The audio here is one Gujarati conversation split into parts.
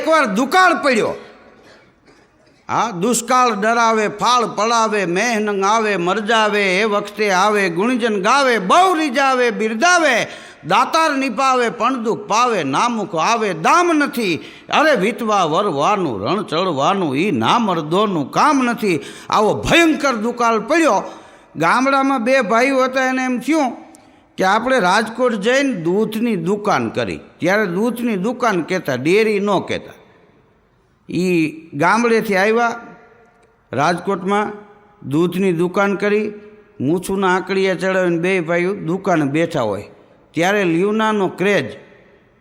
એકવાર દુકાળ પડ્યો. હા, દુષ્કાળ ડરાવે, ફાળ પડાવે, મેહનંગ આવે, મરજાવે, એ વખતે આવે, ગુણજન ગાવે, બહુ રીજાવે, બિરદાવે, દાતાર નિપાવે પણ દુઃખ પાવે, નામુખ આવે, દામ નથી. અરે વીતવા, વરવાનું, રણ ચડવાનું એ ના મર્દોનું કામ નથી. આવો ભયંકર દુકાળ પડ્યો. ગામડામાં બે ભાઈઓ હતા, એને એમ થયું કે આપણે રાજકોટ જઈને દૂધની દુકાન કરી. ત્યારે દૂધની દુકાન કહેતા, ડેરી ન કહેતા. એ ગામડેથી આવ્યા, રાજકોટમાં દૂધની દુકાન કરી. મૂછુના આંકડીએ ચડાવીને બે ભાઈઓ દુકાને બેઠા હોય. ત્યારે લ્યુનાનો ક્રેજ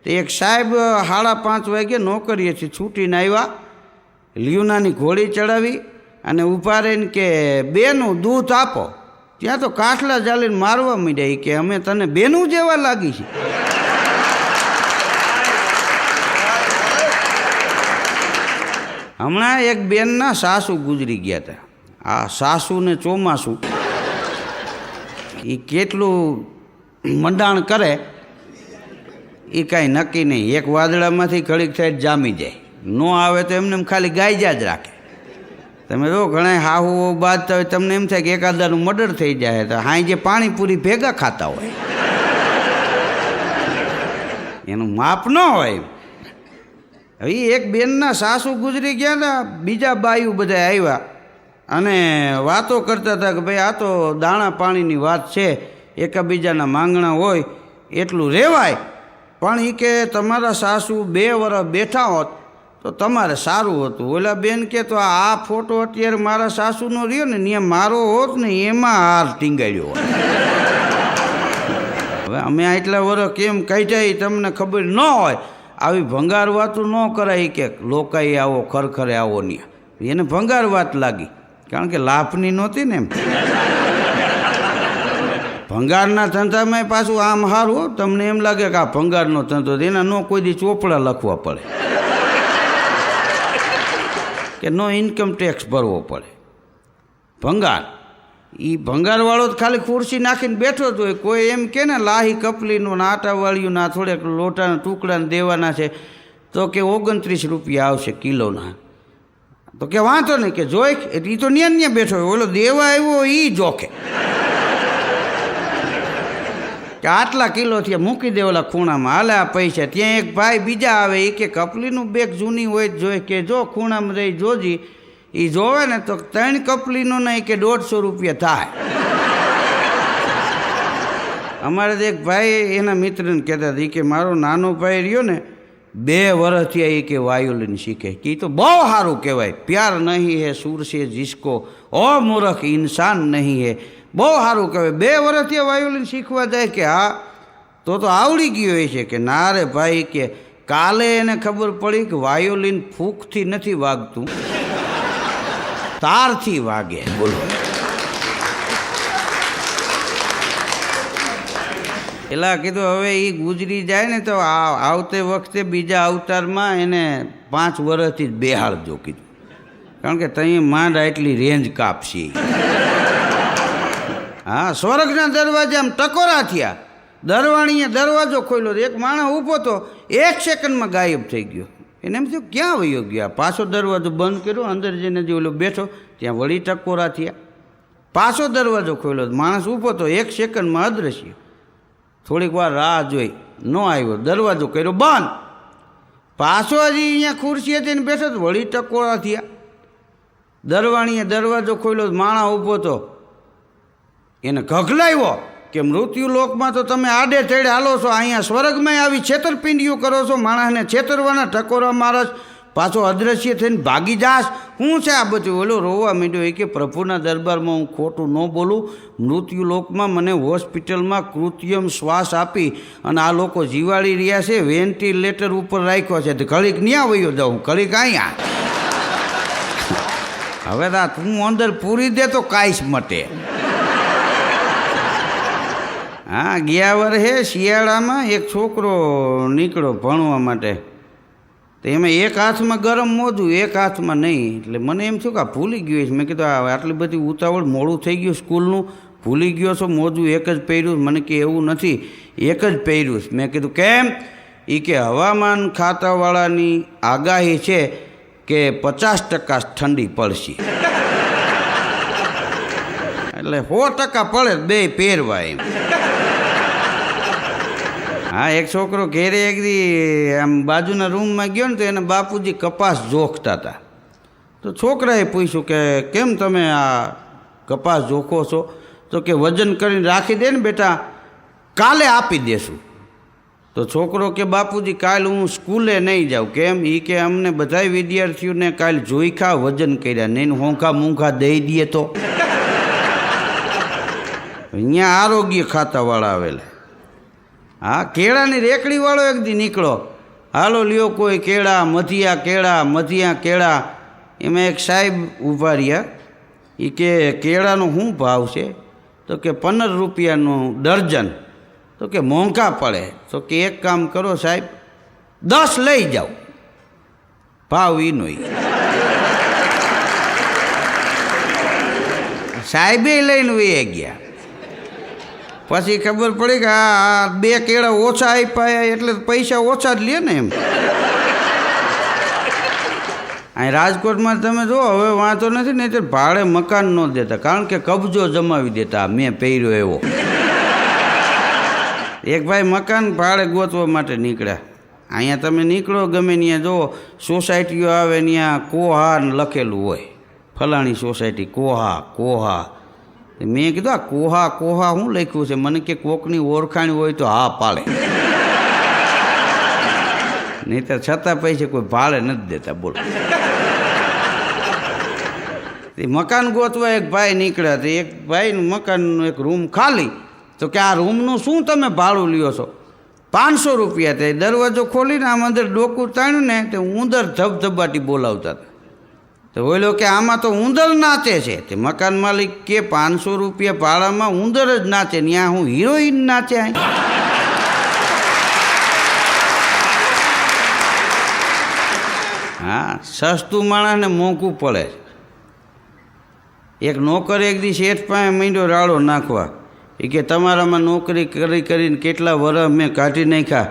તે એક સાહેબ સાડા પાંચ વાગે નોકરીએથી છૂટીને આવ્યા. લ્યુનાની ઘોડી ચડાવી અને ઊભા રહીને કે, બેનું દૂધ આપો. ત્યાં તો કાઠલા ચાલીને મારવા માંડ્યા કે અમે તને બેનું જેવા લાગી છે. હમણાં એક બેનના સાસુ ગુજરી ગયા હતા આ સાસુ ને ચોમાસું. એ કેટલું મંડાણ કરે એ કાંઈ નક્કી નહીં. એક વાદળામાંથી ઘડીક સાઈડ જામી જાય. ન આવે તો એમને એમ ખાલી ગાયજા જ રાખે. તમે જો ઘણા હાહુ બાજતા હોય, તમને એમ થાય કે એકાદાનું મર્ડર થઈ જાય તો હાઈ જે પાણીપુરી ભેગા ખાતા હોય. એનું માપ ન હોય. હવે એક બેનના સાસુ ગુજરી ગયા ને, બીજા બાયુ બધા આવ્યા અને વાતો કરતા હતા કે ભાઈ આ તો દાણા પાણીની વાત છે, એકાબીજાના માંગણા હોય એટલું રહેવાય પણ એ કે તમારા સાસુ બે વર્ષ બેઠા હોત તો તમારે સારું હતું. ઓલા બેન કે તો આ ફોટો અત્યારે મારા સાસુનો રહ્યો ને ત્યાં મારો હોત ને, એમાં હાર ટીંગાડ્યો હવે અમે આટલા વર્ષ કેમ કાઢ્યા એ તમને ખબર ન હોય. આવી ભંગાર વાતું ન કરાય કે લોકાઈ આવો, ખરખરે આવો નહીં એને ભંગાર વાત લાગી. કારણ કે લાભની નહોતી ને એમ. ભંગારના ધંધામાં પાછું આમ હારું તમને એમ લાગે કે આ ભંગારનો ધંધો એના ન કોઈ દી ચોપડા લખવા પડે. કે નો ઇન્કમ ટેક્સ ભરવો પડે. ભંગાર. એ ભંગારવાળો જ ખાલી ખુરશી નાખીને બેઠો જ હોય. કોઈ એમ કે ને, લાહી કપલીનું આટાવાળીયું ના થોડેક લોટાના ટુકડાને દેવાના છે, તો કે ઓગણત્રીસ રૂપિયા આવશે કિલોના. તો કે વાંધો નહીં કે જોઈ, એ તો ન્યા ને ન્યા બેઠો હોય. ઓલો દેવા આવ્યો એ જોખે. કે આટલા કિલો થયા મૂકી દે ખૂણામાં. હાલે આ પૈસા. ત્યાં એક ભાઈ બીજા આવે એ કે કપલીનું બેગ જૂની હોય જોઈએ કે જો ખૂણામાં રહી જોજી એ જોવે ને તો ત્રણ કપલીનું નહીં કે દોઢસો રૂપિયા થાય. અમારે તો એક ભાઈ એના મિત્રને કહેતા હતા એ કે મારો નાનો ભાઈ રહ્યો ને, બે વર્ષથી એ કે વાયોલિન શીખે. કે એ તો બહુ સારું કહેવાય. પ્યાર નહીં હે સુર છે જિસકો. ઓ મૂર્ખ, ઇન્સાન નહીં હે. બહુ સારું કહેવાય. બે વર્ષથી વાયોલિન શીખવા જાય કે હા, તો તો આવડી ગયો હોય છે કે ના રે ભાઈ કે કાલે એને ખબર પડી કે વાયોલિન ફૂંકથી નથી વાગતું. તારથી વાગે. બોલો. એલા કીધું, હવે એ ગુજરી જાય ને તો આવતે વખતે બીજા અવતારમાં એને પાંચ વર્ષથી જ બેહાડજો કીધું. કારણ કે ત્યાં માંડ એટલી રેન્જ કાપશી હા, સ્વર્ગના દરવાજા આમ ટકોરા થયા. દરવાણીએ દરવાજો ખોલ્યો એક માણસ ઊભો તો એક સેકન્ડમાં ગાયબ થઈ ગયો. એને એમ થયું, ક્યાં વયો ગયા પાછો દરવાજો બંધ કર્યો, અંદર જઈને જે ઓલો બેઠો, ત્યાં વળી ટકોરા થયા. પાછો દરવાજો ખોલ્યો માણસ ઊભો તો એક સેકન્ડમાં અદ્રશ્ય. થોડીક વાર રાહ જોઈ, ન આવ્યો. દરવાજો કર્યો બંધ. પાછો હજી અહીંયા ખુરશી હતી ને બેઠો તો વળી ટકોરા થયા. દરવાણીએ દરવાજો ખોલ્યો માણા ઊભો તો એને ઘગલાવ્યો કે મૃત્યુ લોકમાં તો તમે આડે તેડે હાલો છો, અહીંયા સ્વર્ગમાં આવી છેતરપિંડીઓ કરો છો, માણસને છેતરવાના ટકોરા મારસ, પાછો અદ્રશ્ય થઈને ભાગી જાસ હું છે આ બધું? ઓલો રોવા માંડ્યો. એ કે, પ્રભુના દરબારમાં હું ખોટું ન બોલું. મૃત્યુ લોકમાં મને હોસ્પિટલમાં કૃત્રિમ શ્વાસ આપી અને આ લોકો જીવાડી રહ્યા છે, વેન્ટિલેટર ઉપર રાખ્યો છે. ઘડીક ન્યા વયો જાઉં, ઘડીક અહીંયા. હવે આ તું અંદર પૂરી દે તો કાંઈ જ મટે. હા, ગયા વર્ષે શિયાળામાં એક છોકરો નીકળ્યો ભણવા માટે. તો એમાં એક હાથમાં ગરમ મોજું, એક હાથમાં નહીં. એટલે મને એમ થયું કે આ ભૂલી ગયો છે. મેં કીધું આટલી બધી ઉતાવળ મોડું થઈ ગયું સ્કૂલનું. ભૂલી ગયો છો, મોજું એક જ પહેર્યું મને કે, એવું નથી. એક જ પહેર્યું મેં કીધું, કેમ? એ કે, હવામાન ખાતાવાળાની આગાહી છે કે પચાસ ટકા ઠંડી પડશે. એટલે સો ટકા પડે બે પહેરવા એમ. હા, એક છોકરો ઘેરે એક આમ બાજુના રૂમમાં ગયો ને તો એના બાપુજી કપાસ જોખતા હતા તો છોકરાએ પૂછ્યું કે કેમ તમે આ કપાસ જોખો છો? તો કે વજન કરીને રાખી દે ને બેટા, કાલે આપી દેશું. તો છોકરો કે બાપુજી, કાલ હું સ્કૂલે નહીં જાઉં. કેમ? એ કે અમને બધાય વિદ્યાર્થીઓને કાલ જોઈખા વજન કર્યા. નહીં હોંખા મૂંખા દઈ દઈએ તો. અહીંયા આરોગ્ય ખાતાવાળા આવેલા. હા, કેળાની રેકડીવાળો એક દી નીકળો. હાલો લ્યો કોઈ કેળા, મધિયા કેળા મધિયા કેળા. એમાં એક સાહેબ ઊભા રહ્યા. એ કે, કેળાનો શું ભાવ છે? તો કે, પંદર રૂપિયાનું દર્જન. તો કે, મોંઘા પડે. તો કે, એક કામ કરો સાહેબ, દસ લઈ જાઓ. ભાવ એનો. સાહેબે લઈને વે ગયા. પછી ખબર પડી કે આ બે કેળા ઓછા આપ્યા એટલે પૈસા ઓછા જ લે ને એમ. અહીં રાજકોટમાં તમે જુઓ, હવે વાંધો નથી ને તો ભાડે મકાન ન દેતા, કારણ કે કબજો જમાવી દેતા મેં પહેર્યો એવો. એક ભાઈ મકાન ભાડે ગોતવા માટે નીકળ્યા. અહીંયા તમે નીકળો, ગમે ત્યાં જુઓ, સોસાયટીઓ આવે, ત્યાં કોહા ને લખેલું હોય. ફલાણી સોસાયટી, કોહા કોહા. મેં કીધું, આ કોહા કોહા શું લખ્યું છે? મને કે કોકની ઓળખાણ હોય તો હા પાડે. નહીં તો છતાં પૈસે કોઈ ભાડે નથી દેતા, બોલો. મકાન ગોતવા એક ભાઈ નીકળ્યા તે એક ભાઈનું મકાનનું એક રૂમ ખાલી. તો કે આ રૂમનું શું તમે ભાડું લ્યો છો? પાંચસો રૂપિયા તે દરવાજો ખોલીને આમ અંદર ડોકું તાણ્યું ને તે ઉંદર ધબધબાટી બોલાવતા હતા. તો બોલો કે આમાં તો ઉંદર નાચે છે. તે મકાન માલિક કે પાંચસો રૂપિયા ભાડામાં ઉંદર જ નાચે ત્યાં હું હિરોઈન નાચે હા, સસ્તું માણસને મોંઘું પડે એક નોકર એક દી શેઠ પાસે માંડ્યો રાડો નાખવા. એ કે તમારામાં નોકરી કરી કરીને કેટલા વર્ષ મેં કાઢી નાખ્યા.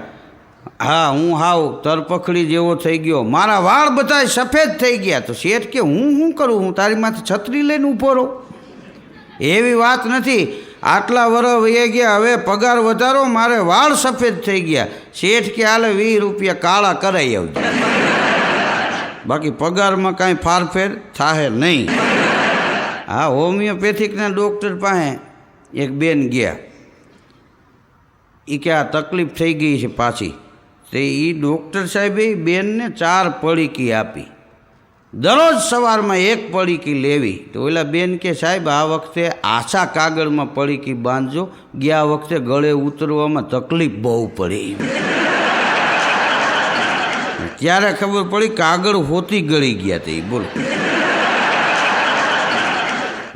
હા, હું હાવ તરપખડી જેવો થઈ ગયો. મારા વાળ બધા સફેદ થઈ ગયા. તો શેઠ કે, હું શું કરું? હું તારી માથે છત્રી લઈને ઊભો રહું? એવી વાત નથી. આટલા વર્ષ વહી ગયા, હવે પગાર વધારો, મારે વાળ સફેદ થઈ ગયા. શેઠ કે, હાલે, વીસ રૂપિયા કાળા કરાઈ આવજો. બાકી પગારમાં કાંઈ ફારફેર થાહે નહીં. હા હોમિયોપેથિકના ડૉક્ટર પાસે એક બેન ગયા. એ કે, આ તકલીફ થઈ ગઈ છે પાછી. તે એ ડૉક્ટર સાહેબે બેનને ચાર પડીકી આપી. દરરોજ સવારમાં એક પડીકી લેવી. તો ઓલા બેન કે, સાહેબ, આ વખતે આશા કાગળમાં પડીકી બાંધજો. ગયા વખતે ગળે ઉતરવામાં તકલીફ બહુ પડી. ત્યારે ખબર પડી કાગળ હોતી ગળી ગયા તે, બોલો.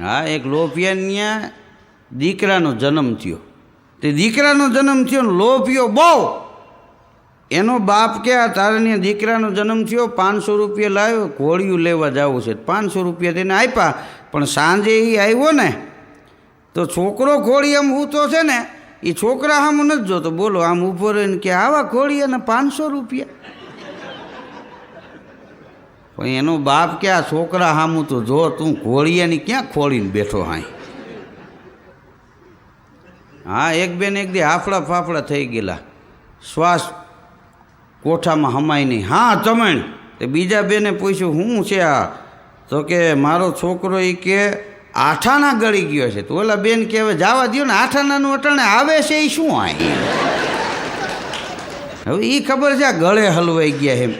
હા, એક લોભિયાન્યા દીકરાનો જન્મ થયો. તે દીકરાનો જન્મ થયો ને લોભિયો બહુ. એનો બાપ કે આ તારાને દીકરાનો જન્મ થયો, પાંચસો રૂપિયા લાવ્યો ઘોડિયું લેવા જવું છે. પાંચસો રૂપિયા તેને આપ્યા, પણ સાંજે એ આવ્યો ને, તો છોકરો ઘોડી આમ ઊંચો છે ને એ છોકરા આમ નથી જોતો. બોલો, આમ ઊભો રહીને કે આવા ઘોડિયાને પાંચસો રૂપિયા? પણ એનો બાપ કે આ છોકરા હામું તો જો, તું ઘોડિયાની ક્યાં ખોળીને બેઠો હાઈ હા, એક બેન એક દી હાફડા ફાફડા થઈ ગયેલા. શ્વાસ કોઠામાં હમાય નહીં. હા, ચમણ. તે બીજા બેને પૂછ્યું શું છે આ? તો કે, મારો છોકરો એ કે, આઠાના ગળી ગયો છે. તો ઓલા બેન કે, હવે જવા દો ને, આઠાનાનું અટાણે આવે છે એ શું આ હવે એ ખબર છે આ ગળે હલવાઈ ગયા એમ.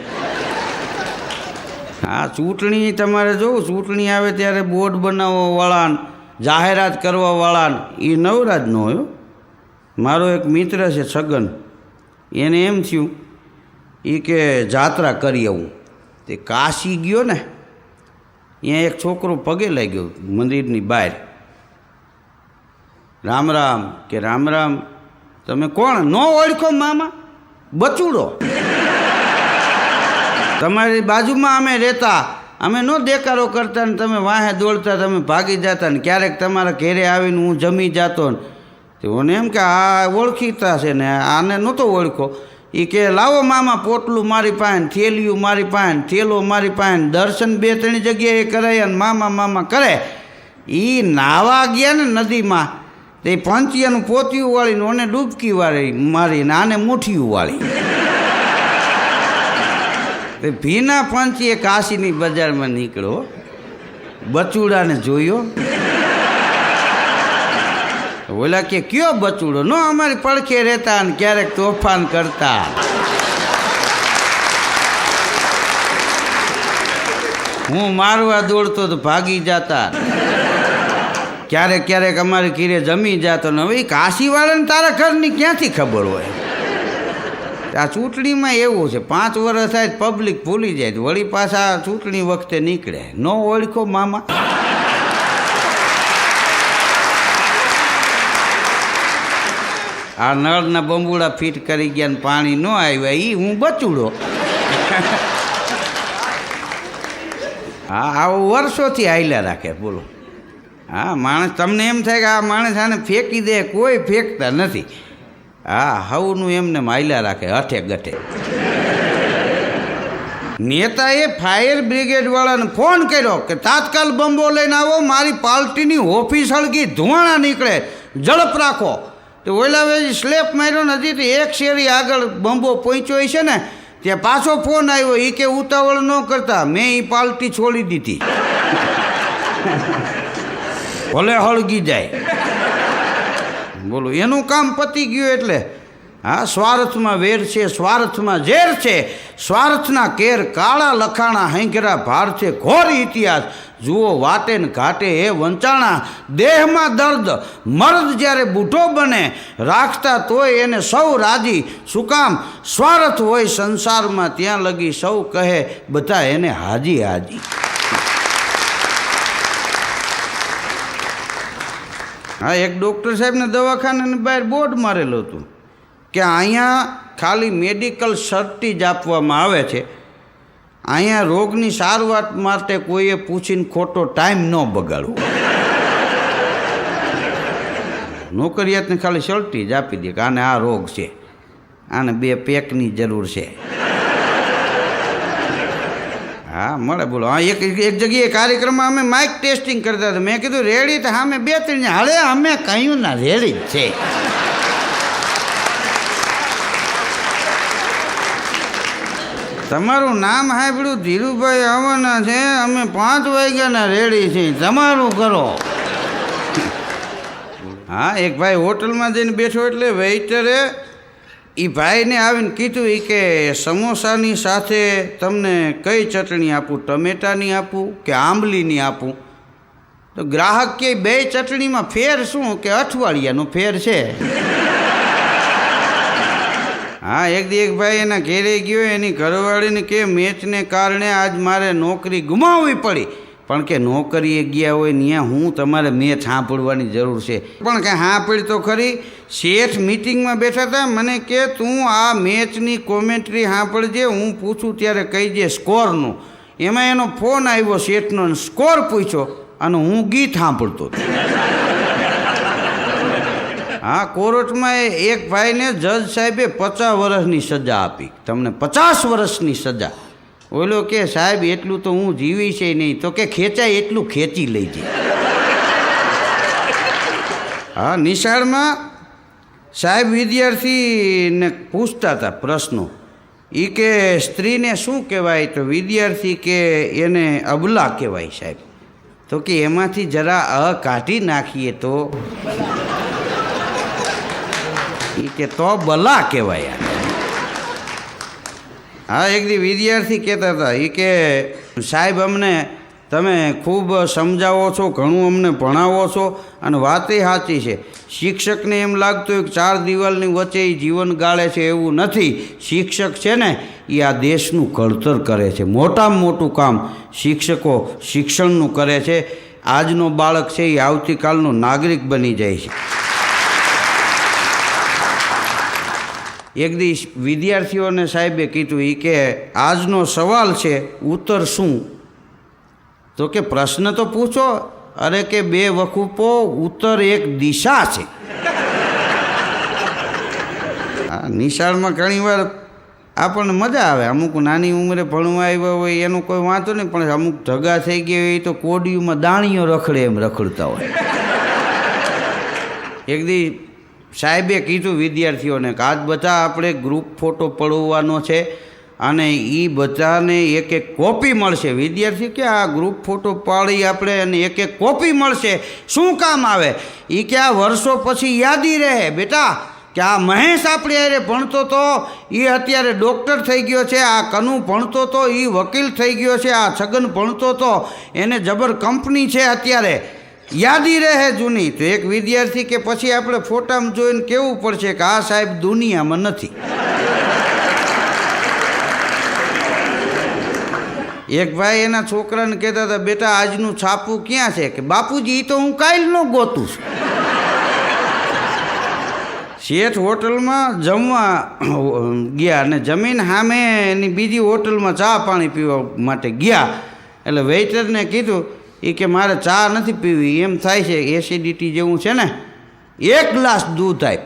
હા, ચૂંટણી તમારે જોવું, ચૂંટણી આવે ત્યારે બોર્ડ બનાવવા વાળાને જાહેરાત કરવાવાળાને. એ નવરાજ ન મારો એક મિત્ર છે છગન. એને એમ થયું એ કે જાત્રા કરી આવું. તે કાશી ગયો ને, ત્યાં એક છોકરો પગે લાગ્યો મંદિરની બહાર. રામ રામ કે રામ રામ, તમે કોણ? ન ઓળખો મામા, બચુડો. તમારી બાજુમાં અમે રહેતા, અમે નો દેકારો કરતા ને તમે વાહે દોડતા, તમે ભાગી જતા ને ક્યારેક તમારા ઘેરે આવીને હું જમી જતો ને. તો મને એમ કે આ ઓળખીતા છે ને, આને નહોતો ઓળખો. એ કે, લાવો મામા, પોટલું મારી પાસે થેલિયું મારી પાસે થેલો મારી પાસે દર્શન બે ત્રણ જગ્યાએ કરાય અને મામા મામા કરે. એ નાવા ગયા ને નદીમાં, તે પંચિયાનું પોતિયું વાળીને ઓને ડૂબકી વાળી મારીને, આને મુઠિયું વાળી. ભીના પંચીએ કાશીની બજારમાં નીકળ્યો, બચુડાને જોયો. ઓલા કે, કયો બચુડો? નો, અમારી પડખે રહેતા અને ક્યારેક તોફાન કરતા. હું મારવા દોડતો તો ભાગી જતા. ક્યારેક ક્યારેક અમારે કીરે જમી જતો ને હવે કાશીવાળાને તારા ઘરની ક્યાંથી ખબર હોય? આ ચૂંટણીમાં એવું છે, પાંચ વર્ષ થાય પબ્લિક ભૂલી જાય વળી પાછા ચૂંટણી વખતે નીકળે. નો ઓળખો મામા. આ નળના બંબુડા ફિટ કરી ગયા ને પાણી ન આવ્યા એ હું બચુડો. હા, આવું વર્ષોથી હાલ્યા રાખે, બોલો. હા, માણસ, તમને એમ થાય કે આ માણસ આને ફેંકી દે, કોઈ ફેંકતા નથી. હા, હવનું એમને માયલા રાખે, હઠે ગઠે. નેતાએ ફાયર બ્રિગેડવાળાને ફોન કર્યો કે, તાત્કાલ બંબો લઈને આવો, મારી પાર્ટીની ઓફિસ હળગી ધુવાણા નીકળે, ઝડપ રાખો. તો ઓલા વેજી સ્લેપ માર્યો નથી તો એક શેરી આગળ બંબો પહોંચ્યો છે ને, ત્યાં પાછો ફોન આવ્યો એ કે ઉતાવળ ન કરતા, મેં એ પાલટી છોડી દીધી. ભલે હળગી જાય. બોલો, એનું કામ પતી ગયું એટલે, હા, સ્વાર્થમાં વેર છે, સ્વાર્થમાં ઝેર છે, સ્વાર્થના કેર કાળા લખાણા હૈંકરા ભાર છે, ઘોર ઇતિહાસ. જુઓ વાતે ને ઘાટે એ વંચાણા. દેહમાં દર્દ. મર્દ જ્યારે બૂઢો બને, રાખતા તોય એને સૌ રાજી. શું કામ? સ્વાર્થ હોય સંસારમાં, ત્યાં લગી સૌ કહે, બધા એને હાજી હાજી. હા, એક ડૉક્ટર સાહેબને દવાખાનાની બહાર બોર્ડ મારેલું હતું. કે અહીંયા ખાલી મેડિકલ સર્ટી જ આપવામાં આવે છે. અહીંયા રોગની સારવાર માટે કોઈએ પૂછીને ખોટો ટાઈમ ન બગાડવો. નોકરિયાતને ખાલી સલટી જ આપી દે કે આને આ રોગ છે. આને બે પેકની જરૂર છે. હા, મળે, બોલો. હા, એક એક જગ્યાએ કાર્યક્રમમાં અમે માઇક ટેસ્ટિંગ કરતા હતા. મેં કીધું, રેડી, તો હા મેં બે ત્રણ હાલે અમે કહ્યું ના, રેડી જ છે. તમારું નામ સાંભળ્યું, ધીરુભાઈ આવવાના છે, અમે પાંચ વાગ્યાના રેડી છીએ. તમારું કરો. હા, એક ભાઈ હોટલમાં જઈને બેઠો એટલે વેઇટરે એ ભાઈને આવીને કીધું એ કે સમોસાની સાથે તમને કઈ ચટણી આપું? ટમેટાની આપું કે આંબલીની આપું? તો ગ્રાહક કે બે ચટણીમાં ફેર શું? કે અઠવાડિયાનો ફેર છે? હા, એક દી એક ભાઈ એના ઘેરે ગયો, એની ઘરવાળીને કે, મેચને કારણે આજ મારે નોકરી ગુમાવવી પડી. પણ કે, નોકરીએ ગયા હોય ત્યાં હું તમારે મેચ સાંભળવાની જરૂર છે. પણ કે સાંભળી તો ખરી. શેઠ મિટિંગમાં બેઠા હતા મને કે, તું આ મેચની કોમેન્ટ્રી સાંભળજે, હું પૂછું ત્યારે કહી દે સ્કોરનું. એમાં એનો ફોન આવ્યો શેઠનો સ્કોર પૂછ્યો, અને હું ગીત સાંભળતો હા કોર્ટમાં એક ભાઈને જજ સાહેબે પચાસ વર્ષની સજા આપી. તમને પચાસ વર્ષની સજા. ઓલો કે, સાહેબ, એટલું તો હું જીવી છે નહીં. તો કે, ખેંચાય એટલું ખેંચી લેજે. હા નિશાળમાં સાહેબ વિદ્યાર્થીને પૂછતા હતા પ્રશ્નો. એ કે, સ્ત્રીને શું કહેવાય? તો વિદ્યાર્થી કે, એને અબલા કહેવાય સાહેબ. તો કે, એમાંથી જરા અ કાઢી નાખીએ તો. કે તો બલા કહેવાય હા, એક દી વિદ્યાર્થી કહેતા હતા એ કે, સાહેબ, અમને તમે ખૂબ સમજાવો છો, ઘણું અમને ભણાવો છો અને વાતે સાચી છે. શિક્ષકને એમ લાગતું હોય કે ચાર દિવાલની વચ્ચે એ જીવન ગાળે છે એવું નથી. શિક્ષક છે ને એ આ દેશનું ઘડતર કરે છે. મોટામાં મોટું કામ શિક્ષકો શિક્ષણનું કરે છે. આજનો બાળક છે એ આવતીકાલનો નાગરિક બની જાય છે. એક દિવસ વિદ્યાર્થીઓને સાહેબે કીધું એ કે આજનો સવાલ છે, ઉત્તર શું? તો કે, પ્રશ્ન તો પૂછો, અરે કે બે વખૂપો ઉત્તર એક દિશા છે. નિશાળમાં ઘણીવાર આપણને મજા આવે. અમુક નાની ઉંમરે ભણવા આવ્યા હોય, એનો કોઈ વાંધો નહીં, પણ અમુક ધગા થઈ ગયા હોય, તો કોડિયુમાં દાણીઓ રખડે એમ રખડતા હોય. એક દી સાહેબે કીધું વિદ્યાર્થીઓને કે આજ બધા આપણે ગ્રુપ ફોટો પડવાનો છે અને એ બધાને એક એક કોપી મળશે. વિદ્યાર્થી કે આ ગ્રુપ ફોટો પાડી આપણે અને એક એક કોપી મળશે. શું કામ આવે? એ કે આ વર્ષો પછી યાદી રહે. બેટા, કે આ મહેશ આપણે હારે ભણતો તો એ અત્યારે ડૉક્ટર થઈ ગયો છે, આ કનુ ભણતો તો એ વકીલ થઈ ગયો છે, આ છગન ભણતો તો, એને જબર કંપની છે અત્યારે. યાદી રહે જૂની તો એક વિદ્યાર્થી કે પછી આપણે ફોટામાં જોઈને કેવું પડશે કે આ સાહેબ દુનિયામાં નથી. એક ભાઈ એના છોકરાને કહેતા હતા, બેટા, આજનું છાપું ક્યાં છે? કે, બાપુજી તો હું કાલ ન ગોતું છું. શેઠ હોટલમાં જમવા ગયા અને જમીન સામે એની બીજી હોટલમાં ચા પાણી પીવા માટે ગયા. એટલે વેઇટરને કીધું એ કે મારે ચા નથી પીવી, એમ થાય છે એસિડિટી જેવું છે ને, એક ગ્લાસ દૂધ આપ.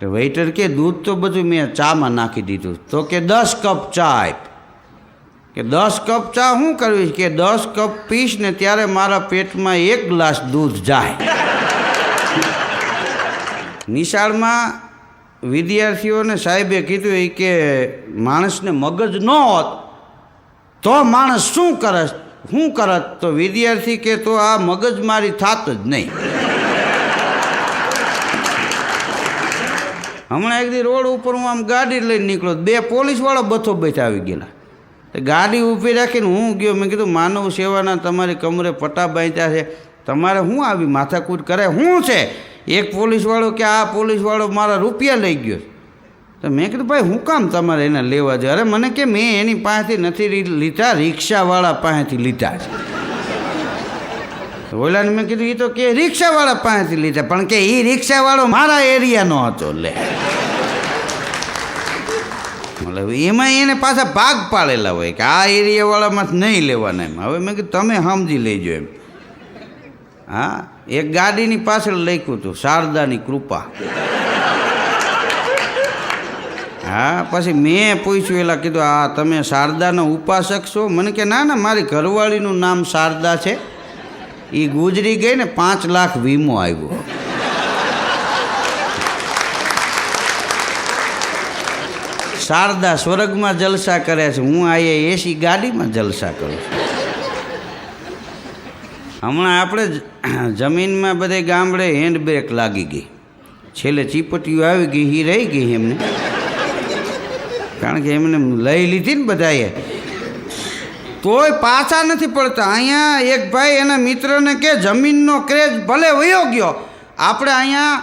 તો વેઇટર કે, દૂધ તો બધું મેં ચામાં નાખી દીધું. તો કે, દસ કપ ચા આપ. કે, દસ કપ ચા શું કરવી કે, દસ કપ પીશ ને ત્યારે મારા પેટમાં એક ગ્લાસ દૂધ જાય. નિશાળમાં વિદ્યાર્થીઓને સાહેબે કીધું એ કે, માણસને મગજ ન હોત તો માણસ શું કરત? શું કરત તો વિદ્યાર્થી કે તો આ મગજમારી થાત જ નહીં. હમણાં એક દી રોડ ઉપર હું આમ ગાડી લઈને નીકળ્યો, બે પોલીસવાળા બથો બેઠા આવી ગયેલા. તો ગાડી ઊભી રાખીને હું ગયો, મેં કીધું, માનવ સેવાના તમારી કમરે પટ્ટા બાંધ્યા છે. તમારે શું આવી માથાકૂટ કરે શું છે? એક પોલીસવાળો કે આ પોલીસવાળો મારા રૂપિયા લઈ ગયો. તો મેં કીધું, ભાઈ, હું કામ તમારે એને લેવા જોઈએ અરે, મને કે, મેં એની પાસેથી નથી લીધા, રિક્ષાવાળા પાસેથી લીધા છે. ઓલાને મેં કીધું એ તો કે રિક્ષાવાળા પાસેથી લીધા, પણ કે એ રિક્ષાવાળો મારા એરિયાનો હતો, લે. મતલબ એમાં એને પાછા ભાગ પાડેલા હોય કે આ એરિયાવાળામાં નહીં લેવાના એમ. હવે મેં કીધું, તમે સમજી લેજો એમ. હા, એક ગાડીની પાછળ લખ્યું હતું, શારદાની કૃપા. હા, પછી મેં પૂછ્યું, એલા કીધું, આ તમે શારદાનો ઉપાસક છો? મને કે, ના ના, મારી ઘરવાળીનું નામ શારદા છે. એ ગુજરી ગઈ ને પાંચ લાખ વીમો આવ્યો. શારદા સ્વર્ગમાં જલસા કરે છે. હું આ એસી ગાડીમાં જલસા કરું છું. હમણાં આપણે જમીનમાં બધે ગામડે હેન્ડ બ્રેક લાગી ગઈ. છેલ્લે ચીપટીઓ આવી ગઈ એ રહી ગઈ એમને. કારણ કે એમને લઈ લીધી ને બધાએ. તોય પાછા નથી પડતા. અહીંયા એક ભાઈ એના મિત્રને કે, જમીનનો ક્રેજ ભલે વયો ગયો, આપણે અહીંયા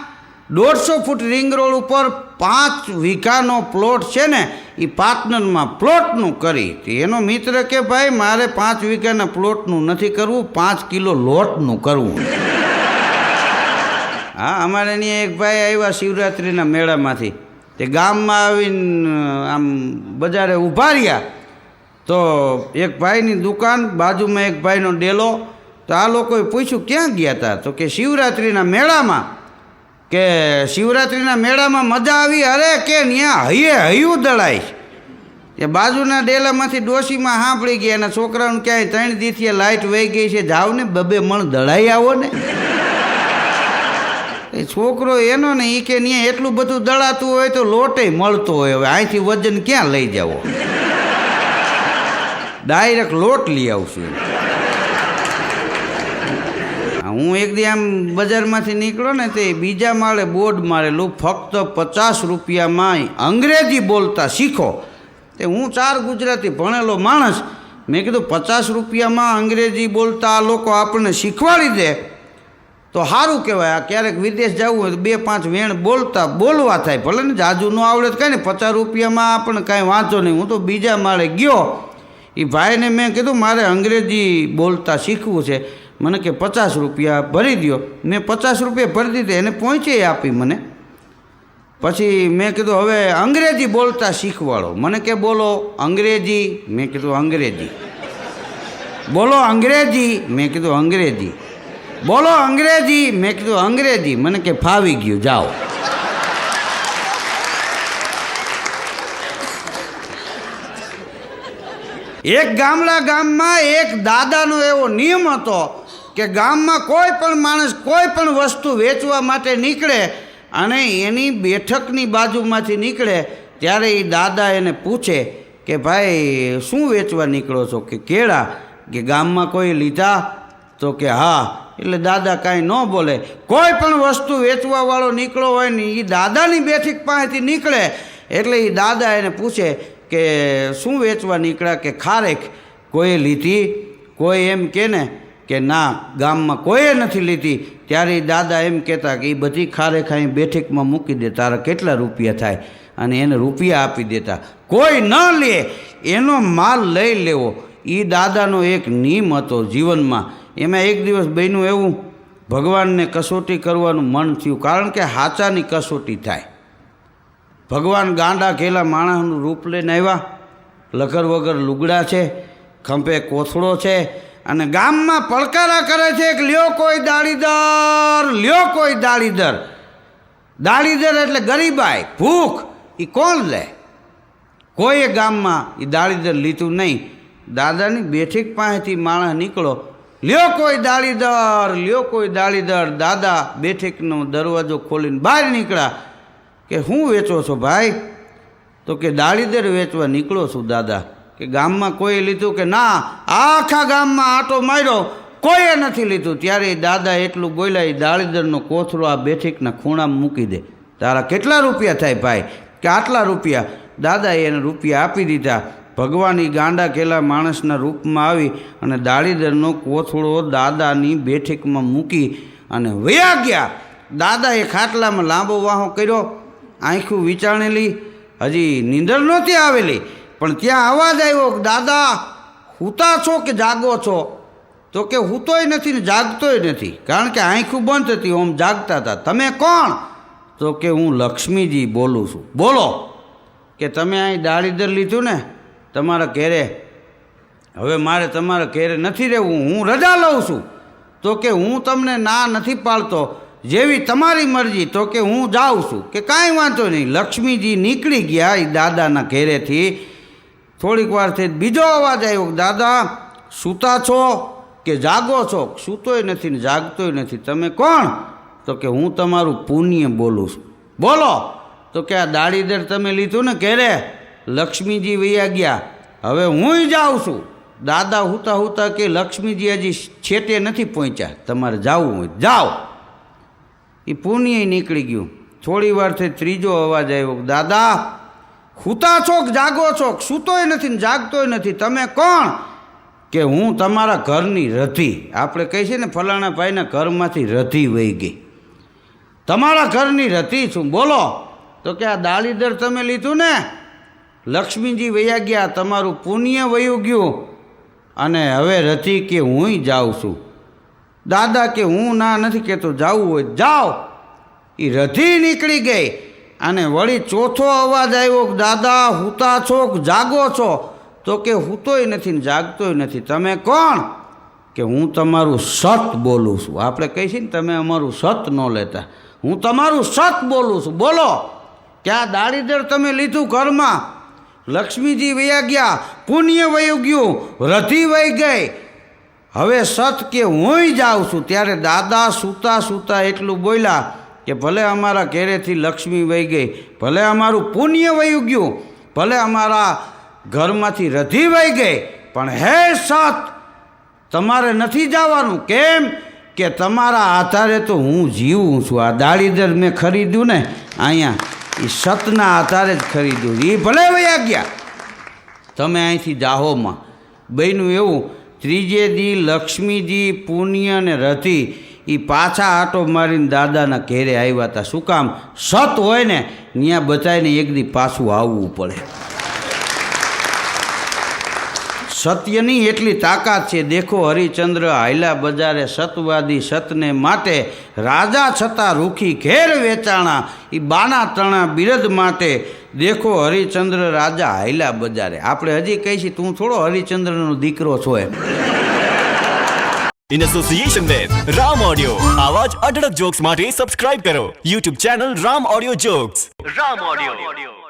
દોઢસો ફૂટ રિંગ રોડ ઉપર પાંચ વીઘાનો પ્લોટ છે ને એ પાર્ટનરમાં પ્લોટનું કરી. એનો મિત્ર કે, ભાઈ, મારે પાંચ વીઘાના પ્લોટનું નથી કરવું, પાંચ કિલો લોટનું કરવું. હા, અમારે અહીંયા એક ભાઈ આવ્યા શિવરાત્રિના મેળામાંથી. તે ગામમાં આવીને આમ બજારે ઊભા રહ્યા, તો એક ભાઈની દુકાન, બાજુમાં એક ભાઈનો ડેલો, તો આ લોકોએ પૂછ્યું, ક્યાં ગયા હતા તો કે, શિવરાત્રિના મેળામાં. કે, શિવરાત્રિના મેળામાં મજા આવી? અરે કે ત્યાં હૈયે હૈયું દળાય. એ બાજુના ડેલામાંથી ડોશીમાં સાંભળી ગયા એના છોકરાઓને ક્યાંય ત્રણ દીથી લાઇટ વહી ગઈ છે જાવ ને બબે મણ દળાઈ આવો ને. એ છોકરો એનો ને એ કે ત્યાં એટલું બધું દળાતું હોય તો લોટે મળતો હોય હવે. અહીંથી વજન ક્યાં લઈ જાવો? ડાયરેક્ટ લોટ લઈ આવશું હું એક દી આમ બજારમાંથી નીકળો ને તે બીજા માળે બોર્ડ મારેલું ફક્ત પચાસ રૂપિયામાં અંગ્રેજી બોલતા શીખો. તે હું ચાર ગુજરાતી ભણેલો માણસ, મેં કીધું પચાસ રૂપિયામાં અંગ્રેજી બોલતા આ લોકો આપણને શીખવાડી દે. તો સારું કહેવાય, આ ક્યારેક વિદેશ જવું હોય તો બે પાંચ વેણ બોલતા, બોલવા થાય. ભલે ને જાજુ ન આવડે તો કાંઈ ને પચાસ રૂપિયામાં આપણને કાંઈ વાંચો નહીં. હું તો બીજા માળે ગયો. એ ભાઈને મેં કીધું, મારે અંગ્રેજી બોલતા શીખવું છે. મને કે, પચાસ રૂપિયા ભરી દો મેં પચાસ રૂપિયા ભરી દીધા, એને પહોંચે આપી મને. પછી મેં કીધું, હવે અંગ્રેજી બોલતા શીખવાડો. મને કે, બોલો, અંગ્રેજી? મેં કીધું, અંગ્રેજી. બોલો, અંગ્રેજી? મેં કીધું, અંગ્રેજી. બોલો અંગ્રેજી. મેં કીધું, અંગ્રેજી. મને કે, ફાવી ગયું, જાઓ. એક ગામડા ગામમાં એક દાદાનો એવો નિયમ હતો કે ગામમાં કોઈ પણ માણસ કોઈ પણ વસ્તુ વેચવા માટે નીકળે અને એની બેઠકની બાજુમાંથી નીકળે, ત્યારે એ દાદા એને પૂછે કે, ભાઈ, શું વેચવા નીકળો છો? કે કેળા? કે ગામમાં કોઈ લીધા? તો કે, હા. એટલે દાદા કાંઈ ન બોલે. કોઈ પણ વસ્તુ વેચવાવાળો નીકળો હોય ને એ દાદાની બેઠક પાસેથી નીકળે. એટલે એ દાદા એને પૂછે કે શું વેચવા નીકળ્યા કે ખારેક? કોઈએ લીધી? કોઈ એમ કે ને કે ના, ગામમાં કોઈએ નથી લીધી. ત્યારે એ દાદા એમ કહેતા કે એ બધી ખારેક અહીં બેઠકમાં મૂકી દે, તારા કેટલા રૂપિયા થાય? અને એને રૂપિયા આપી દેતા. કોઈ ન લે, એનો માલ લઈ લેવો. એ દાદાનો એક નિયમ હતો જીવનમાં એમાં એક દિવસ બન્યું એવું, ભગવાનને કસોટી કરવાનું મન થયું, કારણ કે હાચાની કસોટી થાય. ભગવાન ગાંડા ઘેલા માણસનું રૂપ લઈને આવ્યા. લગર વગર લુગડા છે, ખંભે કોથળો છે, અને ગામમાં પડકારા કરે છે કે લ્યો કોઈ દાળીદર, લ્યો કોઈ દાડીદર દાડીદર એટલે ગરીબાઈ, ભૂખ એ કોણ લે? કોઈએ ગામમાં એ દાળીદર લીધું નહીં. દાદાની બેઠક પાસેથી માણસ નીકળો લ્યો કોઈ દાળીદર, લ્યો કોઈ દાળીદર, દાદા બેઠકનો દરવાજો ખોલીને બહાર નીકળ્યા કે હું વેચો છો ભાઈ? તો કે દાળીદર વેચવા નીકળો છું દાદા. કે ગામમાં કોઈ લીધું કે ના આખા ગામમાં આટો માર્યો, કોઈએ નથી લીધું. ત્યારે દાદા એટલું બોલ્યા, એ દાળીદરનો કોથળો આ બેઠકના ખૂણામાં મૂકી દે. તારા કેટલા રૂપિયા થાય ભાઈ? કે આટલા રૂપિયા. દાદાએ એને રૂપિયા આપી દીધા. ભગવાન એ ગાંડા કેલા માણસના રૂપમાં આવી અને દાળીદરનો કોથળો દાદાની બેઠકમાં મૂકી અને વયા ગયા. દાદાએ ખાટલામાં લાંબો વાહો કર્યો, આંખું વિચારેલી. હજી નીંદર નહોતી આવેલી, પણ ત્યાં અવાજ આવ્યો દાદા, હૂતા છો કે જાગો છો? તો કે, હૂતોય નથી ને જાગતોય નથી, કારણ કે આંખું બંધ હતી ઓમ જાગતા હતા. તમે કોણ? તો કે, હું લક્ષ્મીજી બોલું છું. બોલો. કે, તમે અહીં દાળીદર લીધું ને તમારા ઘેરે, હવે મારે તમારા ઘેરે નથી રહેવું, હું રજા લઉં છું. તો કે હું તમને ના નથી પાડતો, જેવી તમારી મરજી, તો કે હું જાઉં છું. કે કાંઈ વાંધો નહીં. લક્ષ્મીજી નીકળી ગયા એ દાદાના ઘેરેથી. થોડીક વાર થઈ બીજો અવાજ આવ્યો, દાદા, સૂતા છો કે જાગો છો? સૂતોય નથી ને જાગતોય નથી. તમે કોણ? તો કે હું તમારું પુણ્ય બોલું છું. બોલો. તો કે આ દાડીદર તમે લીધું ને ઘેરે? લક્ષ્મીજી વૈયા ગયા. હવે હું જાઉં છું. દાદા હુતા હુતા કે લક્ષ્મીજી હજી છેટે નથી પહોંચ્યા. તમારે જવું હોય. જાઓ. એ પુણ્ય નીકળી ગયું. થોડી વારથી ત્રીજો અવાજ આવ્યો. દાદા, હુતા છોક જાગો છોક સૂતોય નથી ને જાગતોય નથી. તમે કોણ? કે હું તમારા ઘરની રધી આપણે કહી છે ને, ફલાણા ભાઈના ઘરમાંથી રધી વહી ગઈ. તમારા ઘરની રધી છું. બોલો. તો કે આ દાળીદર તમે લીધું ને? લક્ષ્મીજી વયા ગયા, તમારું પુણ્ય વયું ગયું અને હવે રથી કે હુંય જાઉં છું. દાદા કે હું ના નથી કહેતો, જાવું હોય, જાઓ. એ રધી નીકળી ગઈ અને વળી ચોથો અવાજ આવ્યો દાદા, હૂતા છો જાગો છો? તો કે, હુતોય નથી જાગતોય નથી. તમે કોણ? કે, હું તમારું સત બોલું છું. આપણે કહીએ છીએ ને, તમે અમારું સત ન લેતા. હું તમારું સત બોલું છું. બોલો. કે આ દાડીદર તમે લીધું ઘરમાં? લક્ષ્મીજી વયા ગયા, પુણ્ય વયું ગયું રધી વહી ગઈ. હવે સત કે હુંય જાઉં છું, ત્યારે દાદા સૂતા સૂતા એટલું બોલ્યા કે ભલે અમારા ઘેરેથી લક્ષ્મી વહી ગઈ, ભલે અમારું પુણ્ય વયું ગયું, ભલે અમારા ઘરમાંથી રધી વહી ગઈ, પણ હે સત, તમારે નથી જવાનું. કેમ કે તમારા આધારે તો હું જીવું છું. આ દાળીદર મેં ખરીદ્યું ને, અહીંયા. એ સતના આધારે જ ખરીદ્યું. એ ભલે વયા ગયા. તમે અહીંથી જાહોમાં બન્યું એવું ત્રીજે દી લક્ષ્મીજી, પુણ્ય અને રથી એ પાછા આટો મારીને દાદાના ઘેરે આવ્યા હતા શું કામ? સત હોય ને ત્યાં બચાવીને એક દી પાછું આવવું પડે. સત્યની એટલી તાકાત છે દેખો હરિચંદ્ર હાયલા બજારે સતવાદી સતને માટે રાજા છતાં રૂખી ઘેર વેચાણા એ બાના તણા બિરદ માટે. દેખો હરિચંદ્ર રાજા હાયલા બજારે. આપણે હજી કહી છીએ તું થોડો હરિચંદ્રનો દીકરો છો એમ. In association with Ram Audio. આવા અઢળક જોક્સ માટે સબસ્ક્રાઇબ કરો. YouTube channel Ram audio jokes Ram audio